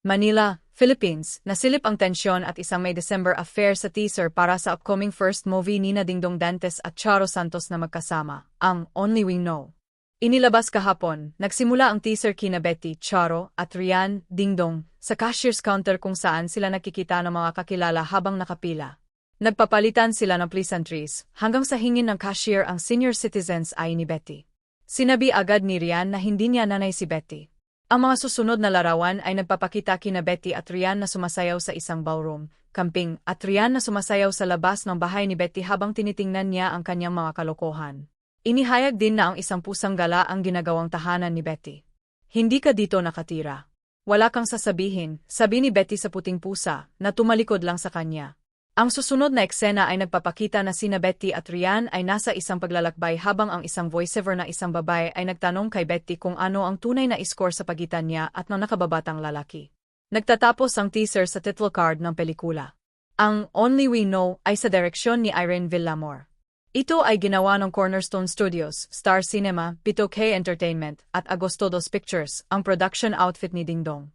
Manila, Philippines, nasilip ang tensyon at isang May December affair sa teaser para sa upcoming first movie ni na Dingdong Dantes at Charo Santos na magkasama, ang Only We Know. Inilabas kahapon, nagsimula ang teaser kina Betty, Charo, at Rian, Dingdong, sa cashier's counter kung saan sila nakikita ng mga kakilala habang nakapila. Nagpapalitan sila ng pleasantries, hanggang sa hingin ng cashier ang senior citizens ay ni Betty. Sinabi agad ni Rian na hindi niya nanay si Betty. Ang mga susunod na larawan ay nagpapakita kina Betty at Rian na sumasayaw sa isang ballroom, camping, at Rian na sumasayaw sa labas ng bahay ni Betty habang tinitingnan niya ang kanyang mga kalokohan. Inihayag din na ang isang pusang gala ang ginagawang tahanan ni Betty. Hindi ka dito nakatira. Wala kang sasabihin, sabi ni Betty sa puting pusa, na tumalikod lang sa kanya. Ang susunod na eksena ay nagpapakita na sina Betty at Rian ay nasa isang paglalakbay habang ang isang voiceover na isang babae ay nagtanong kay Betty kung ano ang tunay na score sa pagitan niya at ng nakababatang lalaki. Nagtatapos ang teaser sa title card ng pelikula. Ang Only We Know ay sa direksyon ni Irene Villamor. Ito ay ginawa ng Cornerstone Studios, Star Cinema, 7K Entertainment, at Agosto Dos Pictures, ang production outfit ni Dingdong.